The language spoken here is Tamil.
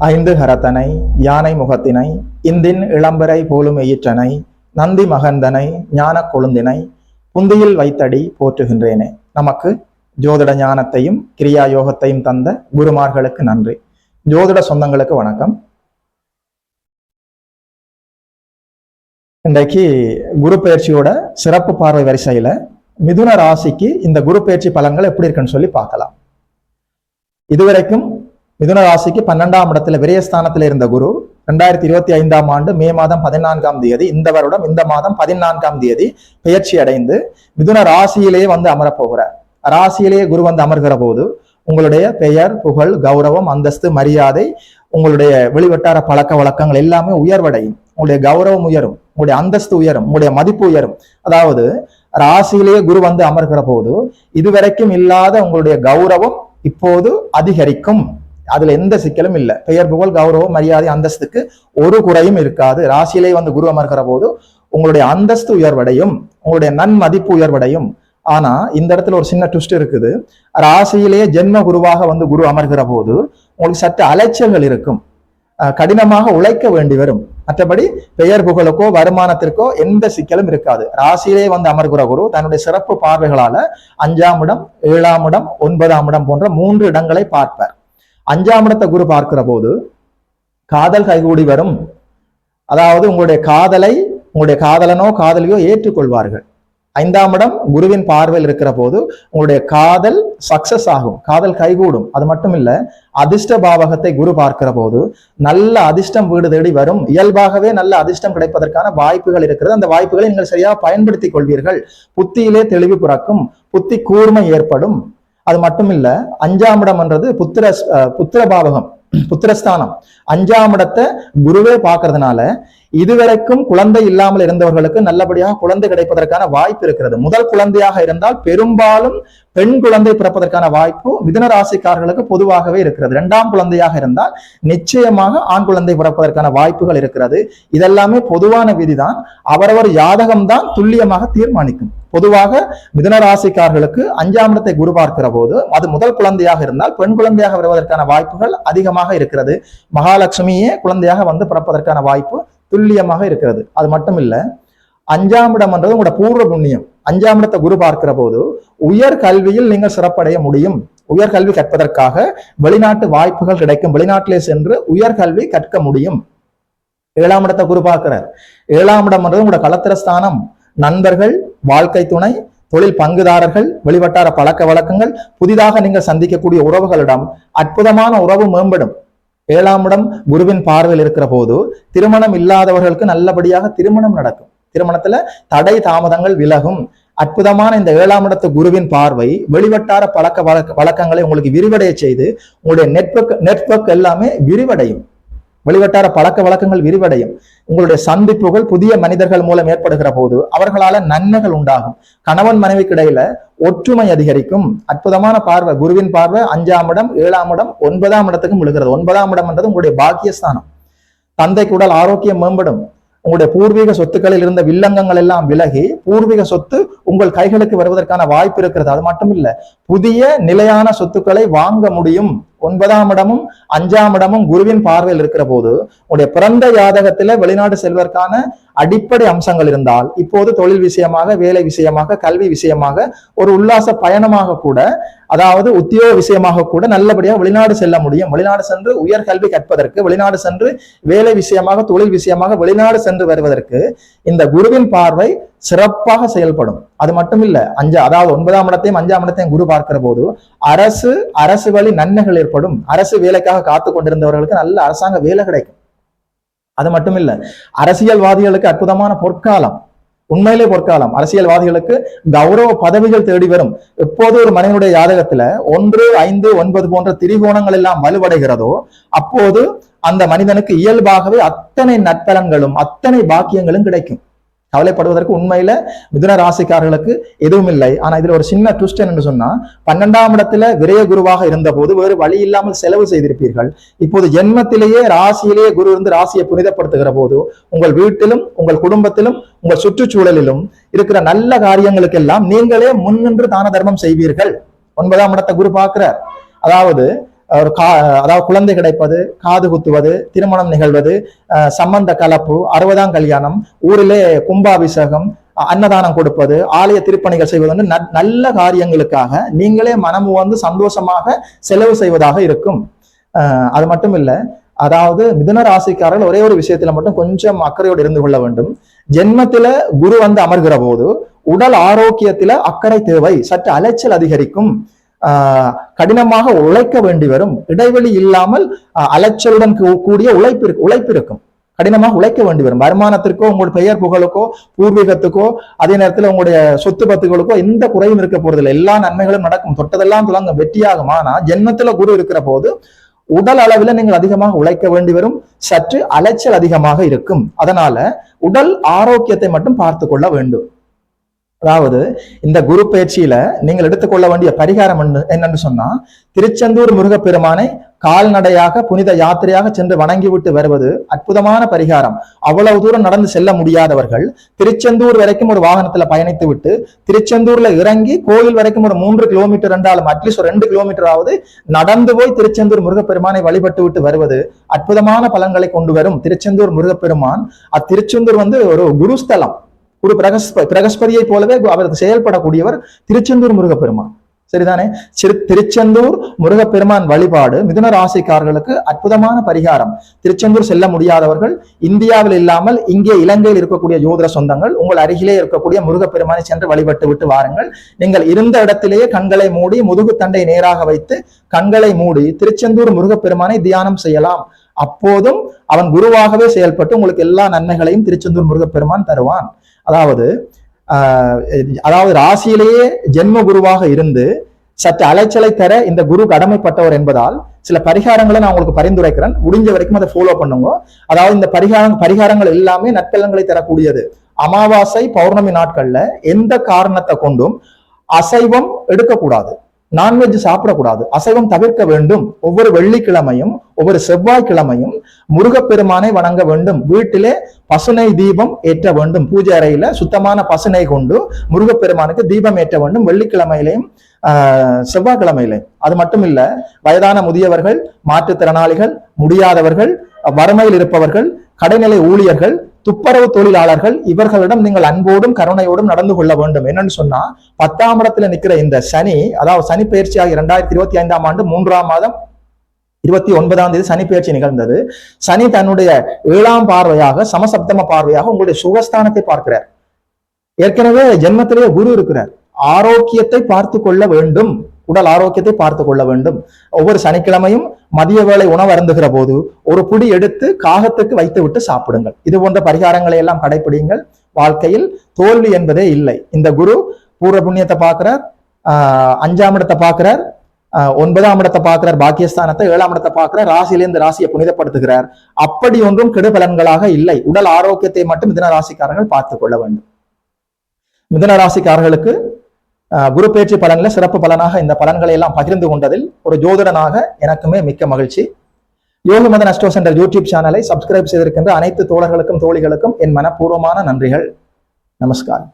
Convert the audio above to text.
ஐந்து ஹரத்தனை யானை முகத்தினை இந்தின் இளம்பரை போலும் எயிற்றனை நந்தி மகந்தனை ஞான கொழுந்தினை புந்தியில் வைத்தடி போற்றுகின்றேனே. நமக்கு ஜோதிட ஞானத்தையும் கிரியா யோகத்தையும் தந்த குருமார்களுக்கு நன்றி. ஜோதிட சொந்தங்களுக்கு வணக்கம். இன்றைக்கு குரு பயிற்சியோட சிறப்பு பார்வை வரிசையில மிதுன ராசிக்கு இந்த குரு பயிற்சி பலன்கள் எப்படி இருக்குன்னு சொல்லி பார்க்கலாம். இதுவரைக்கும் மிதுன ராசிக்கு பன்னெண்டாம் இடத்துல விரயஸ்தானத்தில் இருந்த குரு ரெண்டாயிரத்தி இருபத்தி ஐந்தாம் ஆண்டு மே மாதம் பதினான்காம் தேதி இந்த வருடம் இந்த மாதம் பதினான்காம் தேதி பெயர்ச்சி அடைந்து மிதுன ராசியிலேயே வந்து அமரப்போகிறார் ராசியிலேயே குரு வந்து அமர்கிற போது உங்களுடைய பெயர் புகழ் கௌரவம் அந்தஸ்து மரியாதை உங்களுடைய வெளிவட்டார பழக்க வழக்கங்கள் எல்லாமே உயர்வடையும். உங்களுடைய கௌரவம் உயரும் உங்களுடைய அந்தஸ்து உயரும் உங்களுடைய மதிப்பு உயரும். அதாவது ராசியிலேயே குரு வந்து அமர்கிற போது இதுவரைக்கும் இல்லாத உங்களுடைய கௌரவம் இப்போது அதிகரிக்கும். அதுல எந்த சிக்கலும் இல்லை. பெயர் புகழ் கௌரவம் மரியாதை அந்தஸ்துக்கு ஒரு குறையும் இருக்காது. ராசியிலே வந்து குரு அமர்கிற போது உங்களுடைய அந்தஸ்து உயர்வடையும் உங்களுடைய நன்மதிப்பு உயர்வடையும். ஆனா இந்த இடத்துல ஒரு சின்ன ட்விஸ்ட் இருக்குது. ராசியிலேயே ஜென்ம குருவாக வந்து குரு அமர்கிற போது உங்களுக்கு சற்று அலைச்சல்கள் இருக்கும். கடினமாக உழைக்க வேண்டி வரும். மற்றபடி பெயர் புகழுக்கோ வருமானத்திற்கோ எந்த சிக்கலும் இருக்காது. ராசியிலே வந்து அமர்கிற குரு தன்னுடைய சிறப்பு பார்வைகளால அஞ்சாம் இடம் ஏழாம் இடம் ஒன்பதாம் இடம் போன்ற மூன்று இடங்களை பார்ப்பார். அஞ்சாம் இடத்தை குரு பார்க்கிற போது காதல் கைகூடி வரும். அதாவது உங்களுடைய காதலை உங்களுடைய காதலனோ காதலியோ ஏற்றுக்கொள்வார்கள். ஐந்தாம் இடம் குருவின் பார்வையில் இருக்கிற போது உங்களுடைய காதல் சக்சஸ் ஆகும். காதல் கைகூடும். அது மட்டும் இல்ல அதிர்ஷ்ட பாவகத்தை குரு பார்க்கிற போது நல்ல அதிர்ஷ்டம் வீடு தேடி வரும். இயல்பாகவே நல்ல அதிர்ஷ்டம் கிடைப்பதற்கான வாய்ப்புகள் இருக்கிறது. அந்த வாய்ப்புகளை நீங்கள் சரியாக பயன்படுத்திக் கொள்வீர்கள். புத்தியிலே தெளிவு பிறக்கும். புத்தி கூர்மை ஏற்படும். அது மட்டும் இல்ல அஞ்சாம் இடம் என்றது புத்திர புத்திர பாவகம் புத்திரஸ்தானம். அஞ்சாம் இடத்தை குருவே பாக்குறதுனால இதுவரைக்கும் குழந்தை இல்லாமல் இருந்தவர்களுக்கு நல்லபடியாக குழந்தை கிடைப்பதற்கான வாய்ப்பு இருக்கிறது. முதல் குழந்தையாக இருந்தால் பெரும்பாலும் பெண் குழந்தை பிறப்பதற்கான வாய்ப்பு மிதன ராசிக்காரர்களுக்கு பொதுவாகவே இருக்கிறது. இரண்டாம் குழந்தையாக இருந்தால் நிச்சயமாக ஆண் குழந்தை பிறப்பதற்கான வாய்ப்புகள் இருக்கிறது. இதெல்லாமே பொதுவான விதிதான். அவரவர் யாதகம் தான் துல்லியமாக தீர்மானிக்கும். பொதுவாக மிதுன ராசிக்காரர்களுக்கு அஞ்சாம் இடத்தை குரு பார்க்கிற போது அது முதல் குழந்தையாக இருந்தால் பெண் குழந்தையாக வருவதற்கான வாய்ப்புகள் அதிகமாக இருக்கிறது. மகாலட்சுமியே குழந்தையாக வந்து பிறப்பதற்கான வாய்ப்பு துல்லியமாக இருக்கிறது. அது மட்டும் இல்ல அஞ்சாம் இடம் உங்களோட பூர்வ புண்ணியம். அஞ்சாம் இடத்தை குரு பார்க்கிற போது உயர் கல்வியில் நீங்கள் சிறப்படைய முடியும். உயர் கல்வி கற்பதற்காக வெளிநாட்டு வாய்ப்புகள் கிடைக்கும். வெளிநாட்டிலே சென்று உயர் கல்வி கற்க முடியும். ஏழாம் இடத்தை குரு பார்க்கிறார். ஏழாம் இடம் என்றது உங்களோட களத்திரஸ்தானம் நண்பர்கள் வாழ்க்கை துணை தொழில் பங்குதாரர்கள் வெளிவட்டார பழக்க வழக்கங்கள் புதிதாக நீங்கள் சந்திக்கக்கூடிய உறவுகளிடம் அற்புதமான உறவு மேம்படும். ஏழாம் இடம் குருவின் பார்வையில் இருக்கிற போது திருமணம் இல்லாதவர்களுக்கு நல்லபடியாக திருமணம் நடக்கும். திருமணத்துல தடை தாமதங்கள் விலகும். அற்புதமான இந்த ஏழாம் இடத்து குருவின் பார்வை வெளிவட்டார பழக்க வழக்க வழக்கங்களை உங்களுக்கு விரிவடைய செய்து உங்களுடைய நெட்வொர்க் நெட்வொர்க் எல்லாமே விரிவடையும். வெளிவட்டார பழக்க வழக்கங்கள் விரிவடையும். உங்களுடைய சந்திப்புகள் புதிய மனிதர்கள் மூலம் ஏற்படுகிற போது அவர்களால நன்மைகள் உண்டாகும். கணவன் மனைவிக்கு இடையில ஒற்றுமை அதிகரிக்கும். அற்புதமான பார்வை குருவின் பார்வை அஞ்சாம் இடம் ஏழாம் இடம் ஒன்பதாம் இடத்துக்கும் விழுகிறது. ஒன்பதாம் இடம் என்றது உங்களுடைய பாக்கியஸ்தானம். தந்தைக்கு உடல் ஆரோக்கியம் மேம்படும். உங்களுடைய பூர்வீக சொத்துக்களில் இருந்த வில்லங்கங்கள் எல்லாம் விலகி பூர்வீக சொத்து உங்கள் கைகளுக்கு வருவதற்கான வாய்ப்பு இருக்கிறது. அது மட்டும் இல்ல புதிய நிலையான சொத்துக்களை வாங்க முடியும். ஒன்பதாம் இடமும் அஞ்சாம் இடமும் குருவின் பார்வையில் இருக்கிற போது உங்களுடைய பிறந்த ஜாதகத்துல வெளிநாடு செல்வதற்கான அடிப்படை அம்சங்கள் இருந்தால் இப்போது தொழில் விஷயமாக வேலை விஷயமாக கல்வி விஷயமாக ஒரு உல்லாச பயணமாக கூட அதாவது உத்தியோக விஷயமாக கூட நல்லபடியாக வெளிநாடு செல்ல முடியும். வெளிநாடு சென்று உயர் கல்வி கற்பதற்கு வெளிநாடு சென்று வேலை விஷயமாக தொழில் விஷயமாக வெளிநாடு சென்று வருவதற்கு இந்த குருவின் பார்வை சிறப்பாக செயல்படும். அது மட்டும் இல்ல அஞ்சு அதாவது ஒன்பதாம் இடத்தையும் அஞ்சாம் இடத்தையும் குரு பார்க்கிற போது அரசு அரசு வழி நன்மைகள் ஏற்படும். அரசு வேலைக்காக காத்து கொண்டிருந்தவர்களுக்கு நல்ல அரசாங்க வேலை கிடைக்கும். அது மட்டும் இல்ல அரசியல்வாதிகளுக்கு அற்புதமான பொற்காலம். உண்மையிலே பொற்காலம். அரசியல்வாதிகளுக்கு கௌரவ பதவிகள் தேடி வரும். எப்போது ஒரு மனிதனுடைய ஜாதகத்துல ஒன்று ஐந்து ஒன்பது போன்ற திரிகோணங்கள் எல்லாம் வலுவடைகிறதோ அப்போது அந்த மனிதனுக்கு இயல்பாகவே அத்தனை நற்பலன்களும் அத்தனை பாக்கியங்களும் கிடைக்கும். கவலைப்படுவதற்கு உண்மையில மிதுன ராசிக்காரர்களுக்கு எதுவும் இல்லை. ஆனா இதுல ஒரு சின்ன ட்விஸ்ட் என்று சொன்னா பன்னெண்டாம் இடத்துல விரய குருவாக இருந்த போது வேறு வழி இல்லாமல் செலவு செய்திருப்பீர்கள். இப்போது ஜென்மத்திலேயே ராசியிலேயே குரு இருந்து ராசியை புனிதப்படுத்துகிற போது உங்கள் வீட்டிலும் உங்கள் குடும்பத்திலும் உங்கள் சுற்றுச்சூழலிலும் இருக்கிற நல்ல காரியங்களுக்கெல்லாம் நீங்களே முன்னின்று தான தர்மம் செய்வீர்கள். ஒன்பதாம் இடத்தை குரு பார்க்கிறார். அதாவது ஒரு கா அதாவது குழந்தை கிடைப்பது காது குத்துவது திருமணம் நிகழ்வது சம்பந்த கலப்பு அறுபதாம் கல்யாணம் ஊரிலே கும்பாபிஷேகம் அன்னதானம் கொடுப்பது ஆலய திருப்பணிகள் செய்வது வந்து நல்ல காரியங்களுக்காக நீங்களே மனம் வந்து சந்தோஷமாக செலவு செய்வதாக இருக்கும். அது மட்டும் இல்ல அதாவது மிதுன ராசிக்காரர்கள் ஒரே ஒரு விஷயத்துல மட்டும் கொஞ்சம் அக்கறையோடு இருந்து கொள்ள வேண்டும். ஜென்மத்தில குரு வந்து அமர்கிற போது உடல் ஆரோக்கியத்தில அக்கறை தேவை சற்று அலைச்சல் அதிகரிக்கும். கடினமாக உழைக்க வேண்டி வரும். இடைவெளி இல்லாமல் அலைச்சலுடன் கூடிய உழைப்பு இருக்கு- உழைப்பு இருக்கும். கடினமாக உழைக்க வேண்டி வரும். வருமானத்திற்கோ உங்களுடைய பெயர் புகழுக்கோ பூர்வீகத்துக்கோ அதே நேரத்தில் உங்களுடைய சொத்து பத்துகளுக்கோ எந்த குறையும் இருக்க போறதில்லை. எல்லா நன்மைகளும் நடக்கும். தொட்டதெல்லாம் துலங்க வெற்றியாகும். ஆனா ஜென்மத்துல குரு இருக்கிற போது உடல் அளவில் நீங்கள் அதிகமாக உழைக்க வேண்டி வரும். சற்று அலைச்சல் அதிகமாக இருக்கும். அதனால உடல் ஆரோக்கியத்தை மட்டும் பார்த்து கொள்ள வேண்டும். அதாவது இந்த குரு பயிற்சியில நீங்கள் எடுத்துக்கொள்ள வேண்டிய பரிகாரம் என்னன்னு சொன்னா திருச்செந்தூர் முருகப்பெருமானை கால்நடையாக புனித யாத்திரையாக சென்று வணங்கிவிட்டு வருவது அற்புதமான பரிகாரம். அவ்வளவு தூரம் நடந்து செல்ல முடியாதவர்கள் திருச்செந்தூர் வரைக்கும் ஒரு வாகனத்துல பயணித்து விட்டு திருச்செந்தூர்ல இறங்கி கோயில் வரைக்கும் ஒரு மூன்று கிலோமீட்டர் என்றாலும் அட்லீஸ்ட் ஒரு ரெண்டு கிலோமீட்டராவது நடந்து போய் திருச்செந்தூர் முருகப்பெருமானை வழிபட்டு விட்டு வருவது அற்புதமான பலன்களை கொண்டு வரும் திருச்செந்தூர் முருகப்பெருமான். அத்திருச்செந்தூர் வந்து ஒரு குருஸ்தலம். ஒரு பிரகஸ்ப பிரகஸ்பதியை போலவே அவர் செயல்படக்கூடியவர் திருச்செந்தூர் முருகப்பெருமான். சரிதானே? சிறு திருச்செந்தூர் முருகப்பெருமான் வழிபாடு மிதுன ராசிக்காரர்களுக்கு அற்புதமான பரிகாரம். திருச்செந்தூர் செல்ல முடியாதவர்கள் இந்தியாவில் இல்லாமல் இங்கே இலங்கையில் இருக்கக்கூடிய யோதிர சொந்தங்கள் உங்கள் அருகிலே இருக்கக்கூடிய முருகப்பெருமானை சென்று வழிபட்டு விட்டு வாருங்கள். நீங்கள் இருந்த இடத்திலேயே கண்களை மூடி முதுகு தண்டை நேராக வைத்து கண்களை மூடி திருச்செந்தூர் முருகப்பெருமானை தியானம் செய்யலாம். அப்போதும் அவன் குருவாகவே செயல்பட்டு உங்களுக்கு எல்லா நன்மைகளையும் திருச்செந்தூர் முருகப்பெருமான் தருவான். அதாவது ஆஹ் அதாவது ராசியிலேயே ஜென்ம குருவாக இருந்து சற்று அலைச்சலை தர இந்த குரு கடமைப்பட்டவர் என்பதால் சில பரிகாரங்களை நான் உங்களுக்கு பரிந்துரைக்கிறேன். முடிஞ்ச வரைக்கும் அதை ஃபாலோ பண்ணுங்க. அதாவது இந்த பரிகாரம் பரிகாரங்கள் எல்லாமே நற்பலங்களை தரக்கூடியது. அமாவாசை பௌர்ணமி நாட்கள்ல எந்த காரணத்தை கொண்டும் அசைவம் எடுக்கக்கூடாது. நான்வெஜ் சாப்பிடக்கூடாது. அசைவம் தவிர்க்க வேண்டும். ஒவ்வொரு வெள்ளிக்கிழமையும் ஒவ்வொரு செவ்வாய்க்கிழமையும் முருகப்பெருமானை வணங்க வேண்டும். வீட்டிலே பசுனை தீபம் ஏற்ற வேண்டும். பூஜை அறையில சுத்தமான பசுனை கொண்டு முருகப்பெருமானுக்கு தீபம் ஏற்ற வேண்டும். வெள்ளிக்கிழமையிலையும் செவ்வாய்க்கிழமையிலையும் அது மட்டும் இல்ல வயதான முதியவர்கள் மாற்றுத்திறனாளிகள் முடியாதவர்கள் வறுமையில் இருப்பவர்கள் கடைநிலை ஊழியர்கள் துப்புரவு தொழிலாளர்கள் இவர்களிடம் நீங்கள் அன்போடும் கருணையோடும் நடந்து கொள்ள வேண்டும். என்னன்னு சொன்னா பத்தாம் இடத்துல நிக்கிற இந்த சனி அதாவது சனி பயிற்சியாக இரண்டாயிரத்தி இருபத்தி ஐந்தாம் ஆண்டு மூன்றாம் மாதம் இருபத்தி ஒன்பதாம் தேதி சனி பயிற்சி நிகழ்ந்தது. சனி தன்னுடைய ஏழாம் பார்வையாக சமசப்தம பார்வையாக உங்களுடைய சுகஸ்தானத்தை பார்க்கிறார். ஏற்கனவே ஜென்மத்திலேயே குரு இருக்கிறார். ஆரோக்கியத்தை பார்த்து கொள்ள வேண்டும். உடல் ஆரோக்கியத்தை பார்த்து கொள்ள வேண்டும். ஒவ்வொரு சனிக்கிழமையும் மதிய வேளை உணவு அருந்துகிற போது ஒரு புடி எடுத்து காகத்துக்கு வைத்து விட்டு சாப்பிடுங்கள். இது போன்ற பரிகாரங்களை எல்லாம் கடைபிடிங்கள் வாழ்க்கையில் தோல்வி என்பதே இல்லை. இந்த குரு பூர்வ புண்ணியத்தை பார்க்கிறார் ஆஹ் அஞ்சாம் இடத்தை பார்க்கிறார் ஆஹ் ஒன்பதாம் இடத்தை பார்க்கிறார் பாக்கியஸ்தானத்தை ஏழாம் இடத்தை பார்க்கிறார் ராசியிலிருந்து ராசியை புனிதப்படுத்துகிறார். அப்படி ஒன்றும் கெடுபலன்களாக இல்லை. உடல் ஆரோக்கியத்தை மட்டும் மிதன ராசிக்காரர்கள் பார்த்துக் கொள்ள வேண்டும். மிதன ராசிக்காரர்களுக்கு குரு பேச்சு பலன்ல சிறப்பு பலனாக இந்த பலன்களை எல்லாம் பகிர்ந்து கொண்டதில் ஒரு ஜோதிடனாக எனக்குமே மிக்க மகிழ்ச்சி. யோக மதன் சென்டர் யூடியூப் சேனலை சப்ஸ்கிரைப் செய்திருக்கின்ற அனைத்து தோழர்களுக்கும் தோழிகளுக்கும் என் மனப்பூர்வமான நன்றிகள். நமஸ்காரம்